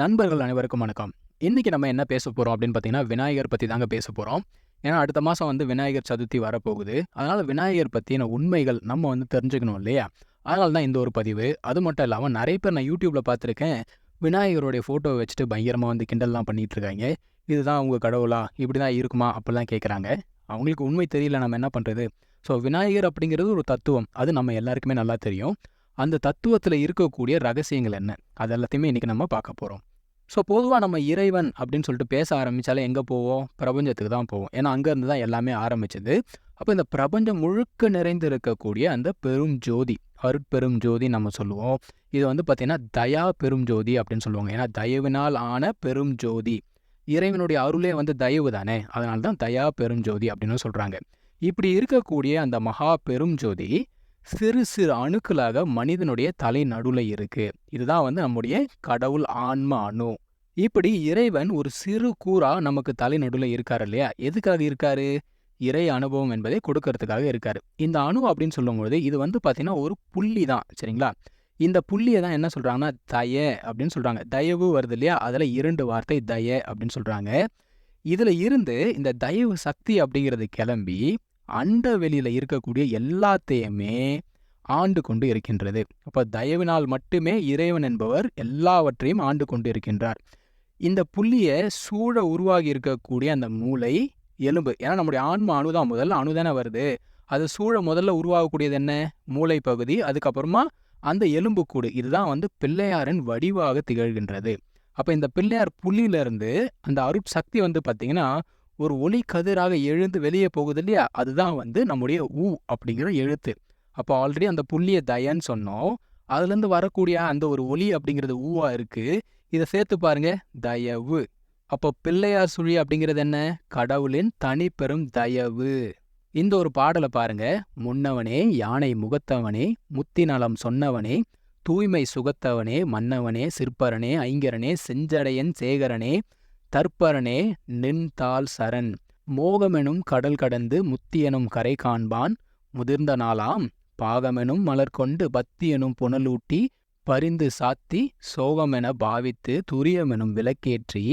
நண்பர்கள் அனைவருக்கும் வணக்கம். இன்னைக்கு நம்ம என்ன பேச போகிறோம் அப்படின்னு பார்த்தீங்கன்னா விநாயகர் பற்றி தாங்க பேச போகிறோம் ஏன்னா அடுத்த மாதம் வந்து விநாயகர் சதுர்த்தி வரப்போகுது. அதனால் விநாயகர் பற்றின உண்மைகள் நம்ம வந்து தெரிஞ்சுக்கணும் இல்லையா? அதனால தான் இந்த ஒரு பதிவு. அது மட்டும் இல்லாமல் நிறைய பேர் நான் யூடியூப்பில் பார்த்துருக்கேன் விநாயகருடைய ஃபோட்டோவை வச்சுட்டு பயங்கரமாக வந்து கிண்டல்லாம் பண்ணிட்டு இருக்காங்க. இதுதான் உங்கள் கடவுளா? இப்படி தான் இருக்குமா? அப்படிலாம் கேட்குறாங்க அவங்களுக்கு உண்மை தெரியல. நம்ம என்ன பண்ணுறது ஸோ விநாயகர் அப்படிங்கிறது ஒரு தத்துவம். அது நம்ம எல்லாருக்குமே நல்லா தெரியும். அந்த தத்துவத்தில் இருக்கக்கூடிய ரகசியங்கள் என்ன? அது எல்லாத்தையுமே இன்றைக்கி நம்ம பார்க்க போகிறோம் ஸோ பொதுவாக நம்ம இறைவன் அப்படின்னு சொல்லிட்டு பேச ஆரம்பித்தாலே எங்கே போவோம்? பிரபஞ்சத்துக்கு தான் போவோம். ஏன்னா அங்கேருந்து தான் எல்லாமே ஆரம்பிச்சது. அப்போ இந்த பிரபஞ்சம் முழுக்க நிறைந்து இருக்கக்கூடிய அந்த பெரும் ஜோதி அருட்பெரும் ஜோதி நம்ம சொல்லுவோம். இது வந்து பார்த்திங்கன்னா தயா பெரும் ஜோதி அப்படின்னு சொல்லுவாங்க. ஏன்னா தயவினால் ஆன பெரும் ஜோதி. இறைவனுடைய அருளே வந்து தயவு தானே? அதனால தான் தயா பெரும் ஜோதி அப்படின்னு சொல்கிறாங்க இப்படி இருக்கக்கூடிய அந்த மகா பெரும் ஜோதி சிறு சிறு அணுக்களாக மனிதனுடைய தலை நடுவில் இருக்கு. இதுதான் வந்து நம்முடைய கடவுள் ஆன்ம அணு. இப்படி இறைவன் ஒரு சிறு கூறா நமக்கு தலை நடுவில் இருக்கார் இல்லையா? எதுக்காக இருக்காரு? இறை அனுபவம் என்பதை கொடுக்கறதுக்காக இருக்காரு. இந்த அணு அப்படின்னு சொல்லும்பொழுது இது வந்து பார்த்தீங்கன்னா ஒரு புள்ளி தான் சரிங்களா? இந்த புள்ளியை தான் என்ன சொல்றாங்கன்னா தய அப்படின்னு சொல்றாங்க. தயவு வருது இல்லையா? அதில் இரண்டு வார்த்தை தய அப்படின்னு சொல்றாங்க. இதுல இருந்து இந்த தயவு சக்தி அப்படிங்கிறது கிளம்பி அண்ட வெளியில் இருக்கக்கூடிய எல்லாத்தையுமே ஆண்டு கொண்டு இருக்கின்றது. அப்போ தயவினால் மட்டுமே இறைவன் என்பவர் எல்லாவற்றையும் ஆண்டு கொண்டு இருக்கின்றார். இந்த புள்ளியை சூழ உருவாகி இருக்கக்கூடிய அந்த மூளை எலும்பு. ஏன்னா நம்முடைய ஆன்ம அணுதான் முதல்ல அணுதானே வருது. அது சூழ முதல்ல உருவாகக்கூடியது என்ன? மூளை பகுதி அதுக்கப்புறமா அந்த எலும்புக்கூடு இதுதான் வந்து பிள்ளையாரின் வடிவாக திகழ்கின்றது. அப்போ இந்த பிள்ளையார் புள்ளியிலிருந்து அந்த அருட்சக்தி வந்து பார்த்திங்கன்னா ஒரு ஒளி கதிராக எழுந்து வெளியே போகுது இல்லையா அதுதான் வந்து நம்முடைய ஊ அப்படிங்கிற எழுத்து. அப்போ ஆல்ரெடி அந்த புள்ளிய தயன்னு சொன்னோம். அதுலேருந்து வரக்கூடிய அந்த ஒரு ஒளி அப்படிங்கிறது ஊவா இருக்கு. இதை சேர்த்து பாருங்க. தயவு. அப்போ பிள்ளையார் சுழி அப்படிங்கிறது என்ன? கடவுளின் தனிப்பெரும் தயவு. இந்த ஒரு பாடலை பாருங்க. முன்னவனே யானை முகத்தவனே முத்தி நலம் சொன்னவனே தூய்மை சுகத்தவனே மன்னவனே சிற்பரனே ஐங்கரனே செஞ்சடையன் சேகரனே தற்பரனே நின்தாள் சரண். மோகமெனும் கடல் கடந்து முத்தியனும் கரை காண்பான். முதிர்ந்த நாளாம் பாகமெனும் மலர் கொண்டு பத்தியெனும் புனலூட்டி பரிந்து சாத்தி சோகமென பாவித்து துரியமெனும் விளக்கேற்றி.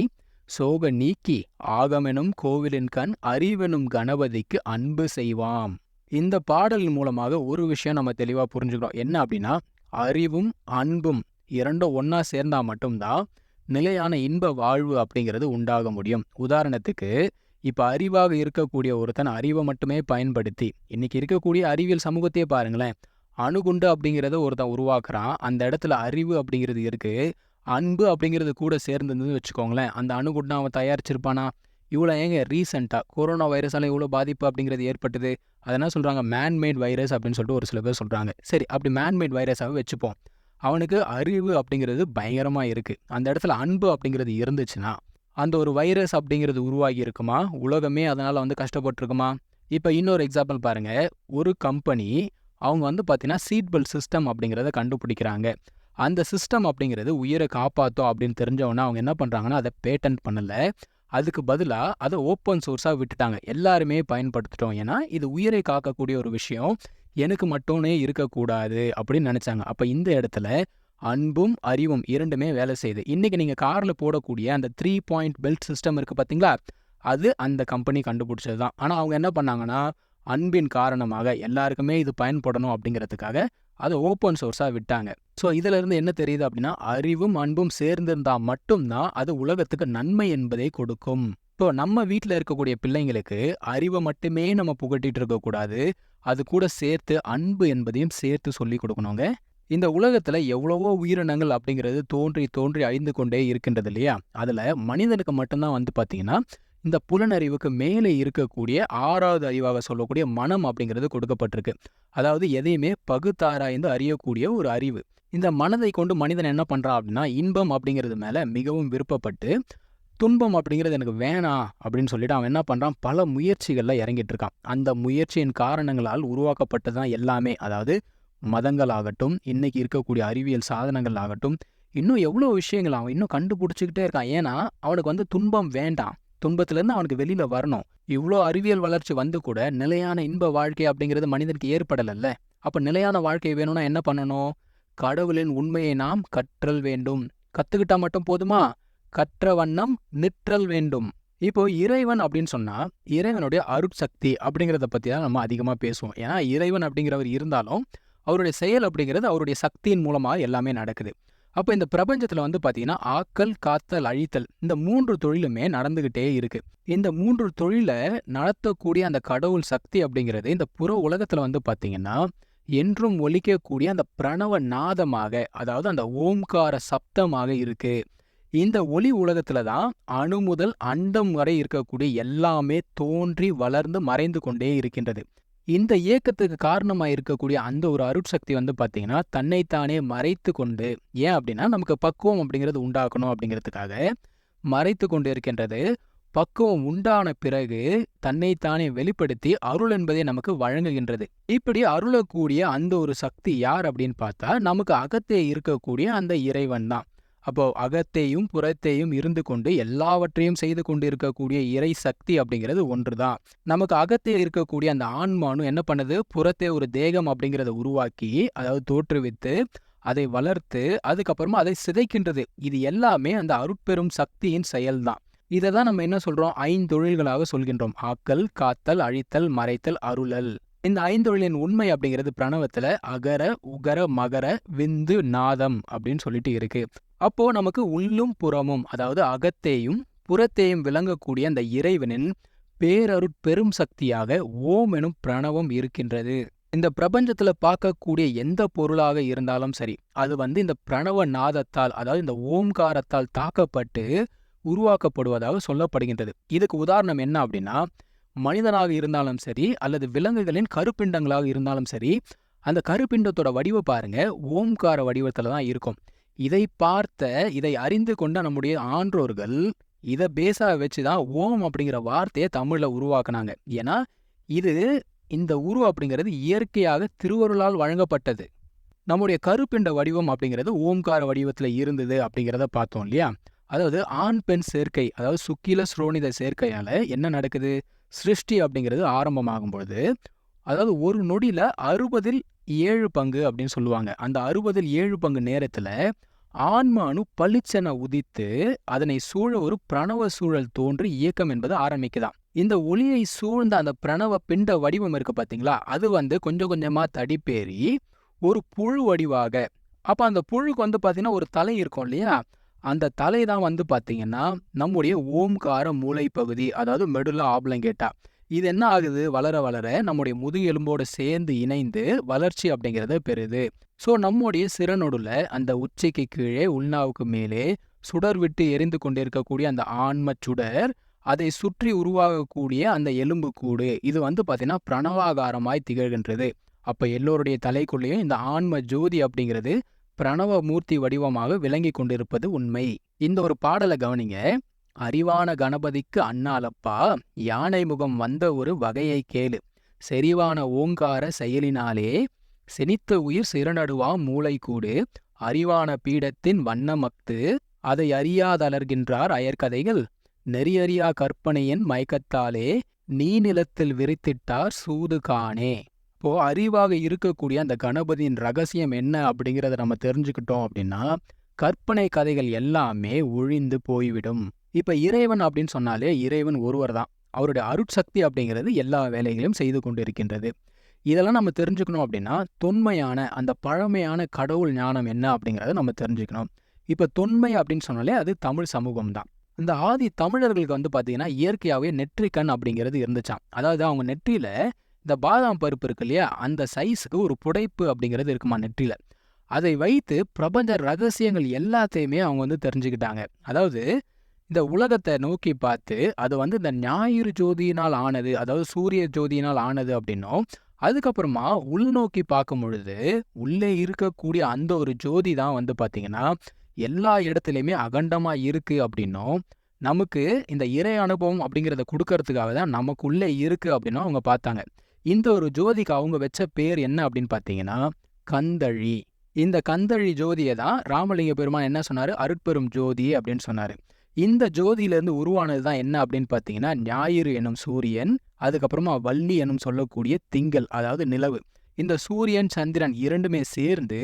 சோக நீக்கி ஆகமெனும் கோவிலின் கண் அறிவெனும் கணபதிக்கு அன்பு செய்வாம். இந்த பாடல் மூலமாக ஒரு விஷயம் நம்ம தெளிவாக புரிஞ்சுக்கிறோம். என்ன அப்படின்னா அறிவும் அன்பும் இரண்டும் ஒன்றா சேர்ந்தா மட்டும்தான் நிலையான இன்ப வாழ்வு அப்படிங்கிறது உண்டாக முடியும். உதாரணத்துக்கு இப்போ அறிவாக இருக்கக்கூடிய ஒருத்தன் அறிவை மட்டுமே பயன்படுத்தி இன்னைக்கு இருக்கக்கூடிய அறிவியல் சமூகத்தையே பாருங்களேன். அணுகுண்டு அப்படிங்கிறத ஒருத்தன் உருவாக்குறான். அந்த இடத்துல அறிவு அப்படிங்கிறது இருக்கு. அன்பு அப்படிங்கிறது கூட சேர்ந்துருந்துன்னு வச்சுக்கோங்களேன். அந்த அணுகுண்டை அவன் தயாரிச்சிருப்பானா? இவ்வளோ ஏங்க ரீசெண்டாக கொரோனா வைரஸால இவ்வளோ பாதிப்பு அப்படிங்கிறது ஏற்பட்டது. அதனால் சொல்கிறாங்க மேன்மேட் வைரஸ் அப்படின்னு சொல்லிட்டு ஒரு சில பேர் சொல்கிறாங்க சரி அப்படி மேன்மேட் வைரஸாகவே வச்சுப்போம். அவனுக்கு அறிவு அப்படிங்கிறது பயங்கரமாக இருக்குது அந்த இடத்துல அன்பு அப்படிங்கிறது இருந்துச்சுன்னா அந்த ஒரு வைரஸ் அப்படிங்கிறது உருவாகி இருக்குமா? உலகமே அதனால் வந்து கஷ்டப்பட்டிருக்குமா? இப்போ இன்னொரு எக்ஸாம்பிள் பாருங்க. ஒரு கம்பெனி அவங்க வந்து பார்த்தீங்கன்னா சீட் பெல்ட் சிஸ்டம் அப்படிங்கிறத கண்டுபிடிக்கிறாங்க. அந்த சிஸ்டம் அப்படிங்கிறது உயிரை காப்பாற்றும் அப்படின்னு தெரிஞ்சவொன்னே அவங்க என்ன பண்ணுறாங்கன்னா அதை பேட்டன்ட் பண்ணலை. அதுக்கு பதிலாக அதை ஓப்பன் சோர்ஸாக விட்டுட்டாங்க. எல்லாருமே பயன்படுத்திட்டோம். ஏன்னா இது உயிரை காக்கக்கூடிய ஒரு விஷயம். எனக்கு மட்டும்னே இருக்கக்கூடாது அப்படின்னு நினச்சாங்க. அப்போ இந்த இடத்துல அன்பும் அறிவும் இரண்டுமே வேலை செய்யுது. இன்னைக்கு நீங்கள் காரில் போடக்கூடிய அந்த த்ரீ பாயிண்ட் பெல்ட் சிஸ்டம் இருக்குது பார்த்தீங்களா அது அந்த கம்பெனி கண்டுபிடிச்சது தான் ஆனால் அவங்க என்ன பண்ணாங்கன்னா அன்பின் காரணமாக எல்லாருக்குமே இது பயன்படணும் அப்படிங்கிறதுக்காக அதை ஓப்பன் சோர்ஸாக விட்டாங்க. ஸோ இதிலிருந்து என்ன தெரியுது அப்படின்னா அறிவும் அன்பும் சேர்ந்திருந்தால் மட்டும்தான் அது உலகத்துக்கு நன்மை என்பதை கொடுக்கும். இப்போ நம்ம வீட்டில் இருக்கக்கூடிய பிள்ளைங்களுக்கு அறிவை மட்டுமே நம்ம புகட்டிட்டு இருக்கக்கூடாது. அது கூட சேர்த்து அன்பு என்பதையும் சேர்த்து சொல்லி கொடுக்கணுங்க. இந்த உலகத்துல எவ்வளவோ உயிரினங்கள் அப்படிங்கிறது தோன்றி தோன்றி அழிந்து கொண்டே இருக்கின்றது இல்லையா? அதுல மனிதனுக்கு மட்டும்தான் வந்து பாத்தீங்கன்னா இந்த புலனறிவுக்கு மேலே இருக்கக்கூடிய ஆறாவது அறிவாக சொல்லக்கூடிய மனம் அப்படிங்கிறது கொடுக்கப்பட்டிருக்கு. அதாவது எதையுமே பகுத்தாராய்ந்து அறியக்கூடிய ஒரு அறிவு. இந்த மனதை கொண்டு மனிதன் என்ன பண்றான் அப்படின்னா இன்பம் அப்படிங்கிறது மேல மிகவும் விருப்பப்பட்டு துன்பம் அப்படிங்கிறது எனக்கு வேணாம் அப்படின்னு சொல்லிட்டு அவன் என்ன பண்றான்? பல முயற்சிகள்ல இறங்கிட்டு இருக்கான் அந்த முயற்சியின் காரணங்களால் உருவாக்கப்பட்டதுதான் எல்லாமே. அதாவது மதங்கள் ஆகட்டும் இன்னைக்கு இருக்கக்கூடிய அறிவியல் சாதனங்கள் ஆகட்டும் இன்னும் எவ்வளோ விஷயங்கள் அவன் இன்னும் கண்டுபிடிச்சிக்கிட்டே இருக்கான். ஏன்னா அவனுக்கு வந்து துன்பம் வேண்டாம். துன்பத்திலேருந்து அவனுக்கு வெளியில் வரணும். இவ்வளோ அறிவியல் வளர்ச்சி வந்து கூட நிலையான இன்ப வாழ்க்கை அப்படிங்கிறது மனிதனுக்கு ஏற்படலைல்ல. அப்போ நிலையான வாழ்க்கை வேணும்னா என்ன பண்ணணும்? கடவுளின் உண்மையை நாம் கற்றல் வேண்டும். கத்துக்கிட்டா மட்டும் போதுமா? கற்ற வண்ணம் நிற்றல் வேண்டும். இப்போ இறைவன் அப்படின்னு சொன்னா இறைவனுடைய அருட்சக்தி அப்படிங்கிறத பற்றி தான் நம்ம அதிகமா பேசுவோம். ஏன்னா இறைவன் அப்படிங்கிறவர் இருந்தாலும் அவருடைய செயல் அப்படிங்கிறது அவருடைய சக்தியின் மூலமா எல்லாமே நடக்குது. அப்போ இந்த பிரபஞ்சத்துல வந்து பாத்தீங்கன்னா ஆக்கல் காத்தல் அழித்தல் இந்த மூன்று தொழிலுமே நடந்துகிட்டே இருக்கு. இந்த மூன்று தொழிலை நடத்தக்கூடிய அந்த கடவுள் சக்தி அப்படிங்கிறது இந்த புற உலகத்துல வந்து பாத்தீங்கன்னா என்றும் ஒலிக்கக்கூடிய அந்த பிரணவ நாதமாக அதாவது அந்த ஓம்கார சப்தமாக இருக்கு. இந்த ஒளி உலகத்துல தான் அணு முதல் அண்டம் வரை இருக்கக்கூடிய எல்லாமே தோன்றி வளர்ந்து மறைந்து கொண்டே இருக்கின்றது. இந்த இயக்கத்துக்கு காரணமாக இருக்கக்கூடிய அந்த ஒரு அருட்சக்தி வந்து பார்த்தீங்கன்னா தன்னைத்தானே மறைத்து கொண்டு ஏன் அப்படின்னா நமக்கு பக்குவம் அப்படிங்கிறது உண்டாக்கணும் அப்படிங்கிறதுக்காக மறைத்து கொண்டு இருக்கின்றது. பக்குவம் உண்டான பிறகு தன்னைத்தானே வெளிப்படுத்தி அருள் என்பதை நமக்கு வழங்குகின்றது. இப்படி அருளக்கூடிய அந்த ஒரு சக்தி யார் அப்படின்னு பார்த்தா நமக்கு அகத்தே இருக்கக்கூடிய அந்த இறைவன் தான். அப்போ அகத்தையும் புறத்தையும் இருந்து கொண்டு எல்லாவற்றையும் செய்து கொண்டு இருக்கக்கூடிய இறை சக்தி அப்படிங்கிறது ஒன்றுதான். நமக்கு அகத்தே இருக்கக்கூடிய அந்த ஆன்மானும் என்ன பண்ணுது? புறத்தே ஒரு தேகம் அப்படிங்கிறத உருவாக்கி அதாவது தோற்றுவித்து அதை வளர்த்து அதுக்கப்புறமா அதை சிதைக்கின்றது. இது எல்லாமே அந்த அருட்பெரும் சக்தியின் செயல்தான். இதை தான் நம்ம என்ன சொல்றோம்? ஐந்தொழில்களாக சொல்கின்றோம். ஆக்கல் காத்தல் அழித்தல் மறைத்தல் அருளல். இந்த ஐந்தொழிலின் உண்மை அப்படிங்கிறது பிரணவத்துல அகர உகர மகர விந்து நாதம் அப்படின்னு சொல்லிட்டு இருக்கு. அப்போ நமக்கு உள்ளும் புறமும் அதாவது அகத்தேயும் புறத்தேயும் விளங்கக்கூடிய அந்த இறைவனின் பேரருட் பெரும் சக்தியாக ஓம் எனும் பிரணவம் இருக்கின்றது. இந்த பிரபஞ்சத்துல பார்க்கக்கூடிய எந்த பொருளாக இருந்தாலும் சரி அது வந்து இந்த பிரணவ நாதத்தால் அதாவது இந்த ஓம்காரத்தால் தாக்கப்பட்டு உருவாக்கப்படுவதாக சொல்லப்படுகின்றது. இதுக்கு உதாரணம் என்ன அப்படின்னா மனிதனாக இருந்தாலும் சரி அல்லது விலங்குகளின் கருப்பிண்டங்களாக இருந்தாலும் சரி அந்த கருப்பிண்டத்தோட வடிவ பாருங்க ஓம்கார வடிவத்துல தான் இருக்கும். இதை பார்த்த இதை அறிந்து கொண்ட நம்முடைய ஆன்றோர்கள் இதை பேஸாக வச்சு தான் ஓம் அப்படிங்கிற வார்த்தையை தமிழ்ல உருவாக்குனாங்க. ஏன்னா இது இந்த உரு அப்படிங்கிறது இயற்கையாக திருவருளால் வழங்கப்பட்டது. நம்முடைய கருப்பிண்ட வடிவம் அப்படிங்கிறது ஓம்கார வடிவத்துல இருந்தது அப்படிங்கிறத பார்த்தோம் இல்லையா? அதாவது ஆண் பெண் சேர்க்கை அதாவது சுக்கில ஸ்ரோனித சேர்க்கையால என்ன நடக்குது? சிருஷ்டி அப்படிங்கிறது ஆரம்பமாகும் பொழுது அதாவது ஒரு நொடியில அறுபதில் ஏழு பங்கு அப்படின்னு சொல்லுவாங்க. அந்த அறுபதில் ஏழு பங்கு நேரத்துல ஆன்மானு பளிச்சென உதித்து அதனை சூழ ஒரு பிரணவ சூழல் தோன்றி இயக்கம் என்பது ஆரம்பிக்குதான் இந்த ஒளியை சூழ்ந்த அந்த பிரணவ பிண்ட வடிவம் இருக்கு பாத்தீங்களா? அது வந்து கொஞ்சம் கொஞ்சமா தடிப்பேறி ஒரு புழு வடிவாக அப்ப அந்த புழுக்கு வந்து பாத்தீங்கன்னா ஒரு தலை இருக்கும் இல்லையா? அந்த தலை தான் வந்து பாத்தீங்கன்னா நம்முடைய ஓம்கார மூளை பகுதி அதாவது மெடுலா ஆப்லங்கேட்டா. இது என்ன ஆகுது? வளர வளர நம்முடைய முதுகெலும்போடு சேர்ந்து இணைந்து வளர்ச்சி அப்படிங்கிறத பெறுது. ஸோ நம்முடைய சிறனொடுல அந்த உச்சைக்கு கீழே உள்நாவுக்கு மேலே சுடர் விட்டு எரிந்து கொண்டிருக்கக்கூடிய அந்த ஆன்ம சுடர் அதை சுற்றி உருவாகக்கூடிய அந்த எலும்பு கூடு இது வந்து பார்த்தீங்கன்னா பிரணவாகாரமாய் திகழ்கின்றது. அப்ப எல்லோருடைய தலைக்குள்ளேயும் இந்த ஆன்ம ஜோதி அப்படிங்கிறது பிரணவ மூர்த்தி வடிவமாக விளங்கி கொண்டிருப்பது உண்மை. இந்த ஒரு பாடலை கவனிங்க. அறிவான கணபதிக்கு அண்ணாலப்பா யானை முகம் வந்த ஒரு வகையை கேளு. செறிவான ஓங்கார செயலினாலே செனித்த உயிர் சிறநடுவா கூடு அறிவான பீடத்தின் வண்ணமக்து அதை அறியாதலர்கின்றார் அயற்கதைகள். நெறியறியா கற்பனையின் மயக்கத்தாலே நீ நிலத்தில் விரித்திட்டார் சூது காணே. இப்போ அறிவாக இருக்கக்கூடிய அந்த கணபதியின் ரகசியம் என்ன அப்படிங்கிறத நம்ம தெரிஞ்சுக்கிட்டோம் அப்படின்னா கற்பனை கதைகள் எல்லாமே ஒழிந்து போய்விடும். இப்ப இறைவன் அப்படின்னு சொன்னாலே இறைவன் ஒருவர் தான். அவருடைய அருட்சக்தி அப்படிங்கிறது எல்லா வேலைகளையும் செய்து கொண்டிருக்கின்றது. இதெல்லாம் நம்ம தெரிஞ்சுக்கணும் அப்படின்னா தொன்மையான அந்த பழமையான கடவுள் ஞானம் என்ன அப்படிங்கிறத நம்ம தெரிஞ்சுக்கணும். இப்ப தொன்மை அப்படின்னு சொன்னாலே அது தமிழ் சமூகம் தான். இந்த ஆதி தமிழர்களுக்கு வந்து பாத்தீங்கன்னா இயற்கையாகவே நெற்றிக்கண் அப்படிங்கிறது இருந்துச்சாம். அதாவது அவங்க நெற்றியில் இந்த பாதாம் பருப்பு இருக்கு இல்லையா அந்த சைஸுக்கு ஒரு புடைப்பு அப்படிங்கிறது இருக்குமா நெற்றியில். அதை வைத்து பிரபஞ்ச ரகசியங்கள் எல்லாத்தையுமே அவங்க வந்து தெரிஞ்சுக்கிட்டாங்க. அதாவது இந்த உலகத்தை நோக்கி பார்த்து அது வந்து இந்த ஞாயிறு ஜோதியினால் ஆனது அதாவது சூரிய ஜோதியினால் ஆனது அப்படின்னும் அதுக்கப்புறமா உள்நோக்கி பார்க்கும் பொழுது உள்ளே இருக்கக்கூடிய அந்த ஒரு ஜோதி தான் வந்து பார்த்திங்கன்னா எல்லா இடத்துலையுமே அகண்டமா இருக்கு அப்படின்னும் நமக்கு இந்த இறை அனுபவம் அப்படிங்கிறத கொடுக்கறதுக்காக தான் நமக்குள்ளே இருக்கு அப்படின்னும் அவங்க பார்த்தாங்க. இந்த ஒரு ஜோதிக்கு அவங்க வச்ச பேர் என்ன அப்படின்னு பார்த்தீங்கன்னா கந்தழி. இந்த கந்தழி ஜோதியை தான் ராமலிங்க பெருமான் என்ன சொன்னாரு? அருட்பெரும் ஜோதி அப்படின்னு சொன்னாரு. இந்த ஜோதியிலேருந்து உருவானது தான் என்ன அப்படின்னு பார்த்தீங்கன்னா ஞாயிறு எனும் சூரியன் அதுக்கப்புறமா வள்ளி எனும் சொல்லக்கூடிய திங்கள் அதாவது நிலவு. இந்த சூரியன் சந்திரன் இரண்டுமே சேர்ந்து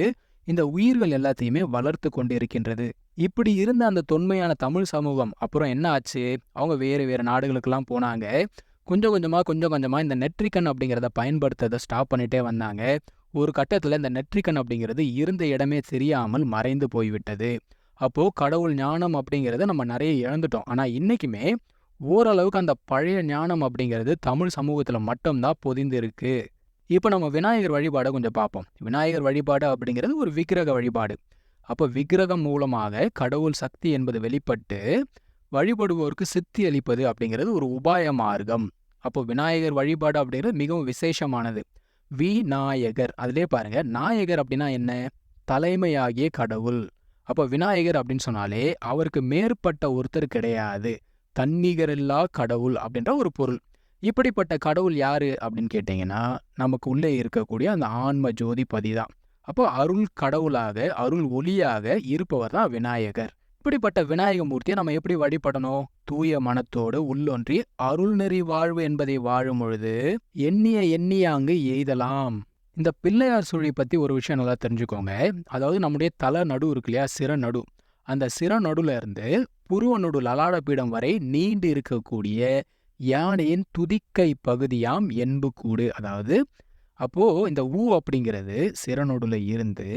இந்த உயிர்கள் எல்லாத்தையுமே வளர்த்து கொண்டு இருக்கின்றது இப்படி இருந்த அந்த தொன்மையான தமிழ் சமூகம் அப்புறம் என்ன ஆச்சு? அவங்க வேறு வேறு நாடுகளுக்கெல்லாம் போனாங்க. கொஞ்சம் கொஞ்சமாக கொஞ்சம் கொஞ்சமாக இந்த நெட்ரிக்கன் அப்படிங்கிறத பயன்படுத்துறதை ஸ்டாப் பண்ணிட்டே வந்தாங்க. ஒரு கட்டத்தில் இந்த நெட்ரிக்கன் அப்படிங்கிறது இருந்த இடமே தெரியாமல் மறைந்து போய்விட்டது. அப்போது கடவுள் ஞானம் அப்படிங்கிறத நம்ம நிறைய இழந்துட்டோம். ஆனால் இன்றைக்குமே ஓரளவுக்கு அந்த பழைய ஞானம் அப்படிங்கிறது தமிழ் சமூகத்தில் மட்டும்தான் பொதிந்து இருக்கு இப்போ நம்ம விநாயகர் வழிபாடை கொஞ்சம் பார்ப்போம். விநாயகர் வழிபாடு அப்படிங்கிறது ஒரு விக்கிரக வழிபாடு. அப்போ விக்கிரகம் மூலமாக கடவுள் சக்தி என்பது வெளிப்பட்டு வழிபடுவோருக்கு சித்தி அளிப்பது அப்படிங்கிறது ஒரு உபாய மார்க்கம். அப்போ விநாயகர் வழிபாடு அப்படிங்கிறது மிகவும் விசேஷமானது. விநாயகர். அதிலே பாருங்க நாயகர் அப்படின்னா என்ன? தலைமையாகிய கடவுள். அப்போ விநாயகர் அப்படின்னு சொன்னாலே அவருக்கு மேற்பட்ட ஒருத்தர் கிடையாது. தன்னிகரில்லா கடவுள் அப்படின்ற ஒரு பொருள். இப்படிப்பட்ட கடவுள் யாரு அப்படின்னு கேட்டிங்கன்னா நமக்கு உள்ளே இருக்கக்கூடிய அந்த ஆன்ம ஜோதி பதி தான் அப்போ அருள் கடவுளாக அருள் ஒளியாக இருப்பவர் தான் விநாயகர். இப்படிப்பட்ட விநாயக மூர்த்தியை நம்ம எப்படி வழிபடணும்? தூய மனத்தோடு உள்ளொன்றி அருள்நெறி வாழ்வு என்பதை வாழும் பொழுது எண்ணிய எண்ணிய அங்கு எய்தலாம். இந்த பிள்ளையார் சுழி பத்தி ஒரு விஷயம் நல்லா தெரிஞ்சுக்கோங்க. அதாவது நம்முடைய தலை நடு இருக்கு இல்லையா? சிற நடு. அந்த சிற நடுல இருந்து புருவ நடு லலாட பீடம் வரை நீண்டு இருக்கக்கூடிய யானையின் துதிக்கை பகுதியாம் என்புக்கூடு அதாவது அப்போ இந்த ஊ அப்படிங்கிறது சிறநொடுல இருந்து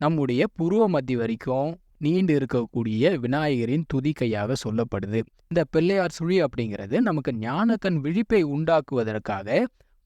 நம்முடைய புருவ மத்தி வரைக்கும் நீண்டு இருக்கக்கூடிய விநாயகரின் துதிக்கையாக சொல்லப்படுது. இந்த பிள்ளையார் சுழி அப்படிங்கிறது நமக்கு ஞானக்கண் விழிப்பை உண்டாக்குவதற்காக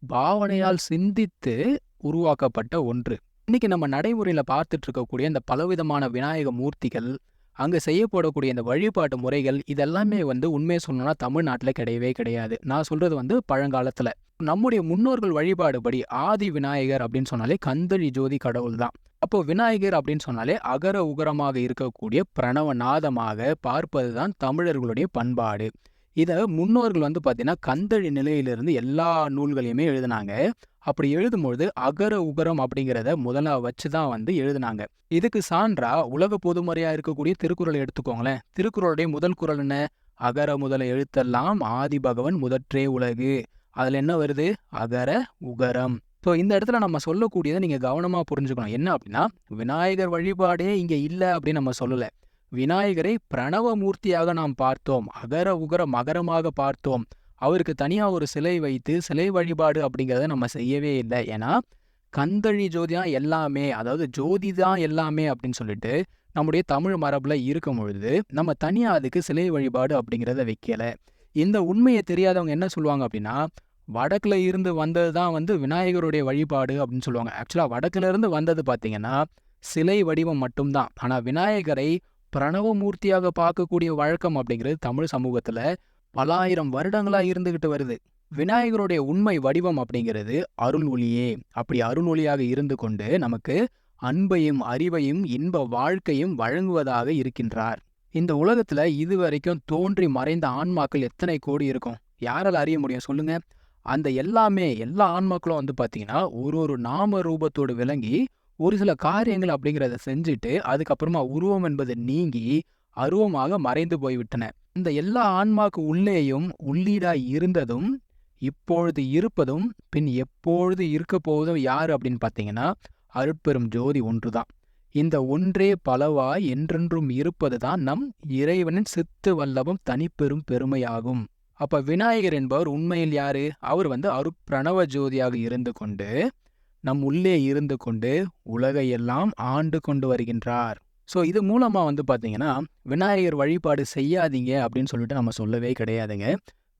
பாவனையால் சிந்தித்து உருவாக்கப்பட்ட ஒன்று. இன்னைக்கு நம்ம நடைமுறையில பார்த்துட்டு இருக்கக்கூடிய இந்த பலவிதமான விநாயக மூர்த்திகள் அங்க செய்யப்படக்கூடிய இந்த வழிபாட்டு முறைகள் இதெல்லாமே வந்து உண்மையை சொல்லணும்னா தமிழ்நாட்டில் கிடையவே கிடையாது. நான் சொல்றது வந்து பழங்காலத்துல. நம்முடைய முன்னோர்கள் வழிபாடுபடி ஆதி விநாயகர் அப்படின்னு சொன்னாலே கந்தழி ஜோதி கடவுள் தான். அப்போ விநாயகர் அப்படின்னு சொன்னாலே அகர உகரமாக இருக்கக்கூடிய பிரணவநாதமாக பார்ப்பது தான் தமிழர்களுடைய பண்பாடு. இதை முன்னோர்கள் வந்து பார்த்தீங்கன்னா கந்தழி நிலையிலிருந்து எல்லா நூல்களையுமே எழுதினாங்க. அப்படி எழுதும்பொழுது அகர உகரம் அப்படிங்கிறத முதலா வச்சு தான் வந்து எழுதினாங்க. இதுக்கு சான்றா உலக பொதுமறையா இருக்கக்கூடிய திருக்குறளை எடுத்துக்கோங்களேன். திருக்குறளுடைய முதல் குரல் என்ன? அகர முதல எழுத்தெல்லாம் ஆதி பகவன் முதற்றே உலகு. அதுல என்ன வருது? அகர உகரம். ஸோ இந்த இடத்துல நம்ம சொல்லக்கூடியதை நீங்க கவனமா புரிஞ்சுக்கணும். என்ன அப்படின்னா விநாயகர் வழிபாடே இங்க இல்லை அப்படின்னு நம்ம சொல்லல. விநாயகரை பிரணவ மூர்த்தியாக நாம் பார்த்தோம். அகர உகர மகரமாக பார்த்தோம். அவருக்கு தனியா ஒரு சிலை வைத்து சிலை வழிபாடு அப்படிங்கிறத நம்ம செய்யவே இல்லை. ஏன்னா கந்தழி ஜோதி தான் எல்லாமே அதாவது ஜோதி தான் எல்லாமே அப்படின்னு சொல்லிட்டு நம்முடைய தமிழ் மரபுல இருக்கும் பொழுது நம்ம தனியா அதுக்கு சிலை வழிபாடு அப்படிங்கிறத வைக்கல. இந்த உண்மையை தெரியாதவங்க என்ன சொல்லுவாங்க அப்படின்னா வடக்குல இருந்து வந்தது தான் வந்து விநாயகருடைய வழிபாடு அப்படின்னு சொல்லுவாங்க. ஆக்சுவலா வடக்குல இருந்து வந்தது பார்த்திங்கன்னா சிலை வடிவம் மட்டும்தான். ஆனா விநாயகரை பிரணவமூர்த்தியாக பார்க்கக்கூடிய வழக்கம் அப்படிங்கிறது தமிழ் சமூகத்துல பலாயிரம் வருடங்களா இருந்துகிட்டு வருது. விநாயகருடைய உண்மை வடிவம் அப்படிங்கிறது அருள் ஒளியே அப்படி அருள் ஒளியாக இருந்து கொண்டு நமக்கு அன்பையும் அறிவையும் இன்ப வாழ்க்கையும் வழங்குவதாக இருக்கின்றார். இந்த உலகத்துல இதுவரைக்கும் தோன்றி மறைந்த ஆன்மாக்கள் எத்தனை கோடி இருக்கும்? யாரால் அறிய முடியும் சொல்லுங்க. அந்த எல்லாமே எல்லா ஆன்மாக்களும் வந்து பார்த்தீங்கன்னா ஒரு ஒரு நாம ரூபத்தோடு விளங்கி ஒரு சில காரியங்கள் அப்படிங்கிறத செஞ்சுட்டு அதுக்கப்புறமா உருவம் என்பது நீங்கி அருவமாக மறைந்து போய்விட்டன. இந்த எல்லா ஆன்மாக்கு உள்ளேயும் உள்ளீடாய் இருந்ததும் இப்பொழுது இருப்பதும் பின் எப்பொழுது இருக்க போவதும் யார் அப்படின்னு பார்த்தீங்கன்னா அருட்பெரும் ஜோதி ஒன்றுதான். இந்த ஒன்றே பலவாய் என்றென்றும் இருப்பது தான் நம் இறைவனின் சித்து வல்லபம் தனிப்பெரும் பெருமையாகும். அப்ப விநாயகர் என்பவர் உண்மையில் யாரு? அவர் வந்து அருப்பிரணவ ஜோதியாக இருந்து கொண்டு நம் உள்ளே இருந்து கொண்டு உலகையெல்லாம் ஆண்டு கொண்டு வருகின்றார். ஸோ இது மூலமா வந்து பார்த்தீங்கன்னா விநாயகர் வழிபாடு செய்யாதீங்க அப்படின்னு சொல்லிட்டு நம்ம சொல்லவே கிடையாதுங்க.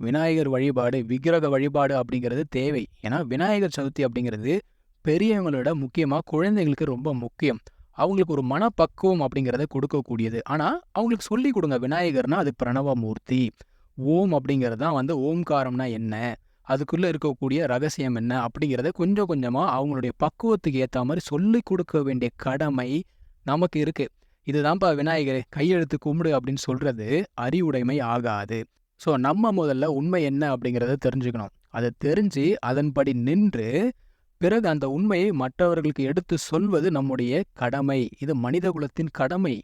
விநாயகர் வழிபாடு விக்கிரக வழிபாடு அப்படிங்கிறது தேவை. ஏன்னா விநாயகர் சதுர்த்தி அப்படிங்கிறது பெரியவங்களோட முக்கியமாக குழந்தைங்களுக்கு ரொம்ப முக்கியம். அவங்களுக்கு ஒரு மனப்பக்குவம் அப்படிங்கிறத கொடுக்கக்கூடியது. ஆனால் அவங்களுக்கு சொல்லி கொடுங்க விநாயகர்னா அது பிரணவமூர்த்தி. ஓம் அப்படிங்கிறது தான் வந்து ஓம்காரம்னா என்ன? அதுக்குள்ளே இருக்கக்கூடிய ரகசியம் என்ன அப்படிங்கிறத கொஞ்சம் கொஞ்சமாக அவங்களுடைய பக்குவத்துக்கு ஏற்ற மாதிரி சொல்லி கொடுக்க வேண்டிய கடமை நமக்கு இருக்கு. இதுதான்ப்பா விநாயகர் கையெழுத்து கும்பிடு அப்படின்னு சொல்றது அறிவுடைமை ஆகாது. ஸோ நம்ம முதல்ல உண்மை என்ன அப்படிங்கிறத தெரிஞ்சுக்கணும். அதை தெரிஞ்சு அதன்படி நின்று பிறகு அந்த உண்மையை மற்றவர்களுக்கு எடுத்து சொல்வது நம்முடைய கடமை. இது மனித குலத்தின் கடமை.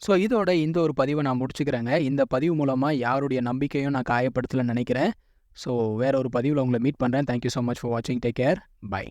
ஸோ இதோட இந்த ஒரு பதிவை நான் முடிச்சுக்கிறேங்க. இந்த பதிவு மூலமாக யாருடைய நம்பிக்கையும் நான் காயப்படுத்தலைன்னு நினைக்கிறேன். ஸோ வேற ஒரு பதிவில் உங்களை மீட் பண்ணுறேன் thank you so much for வாட்சிங் டேக் கேர் பை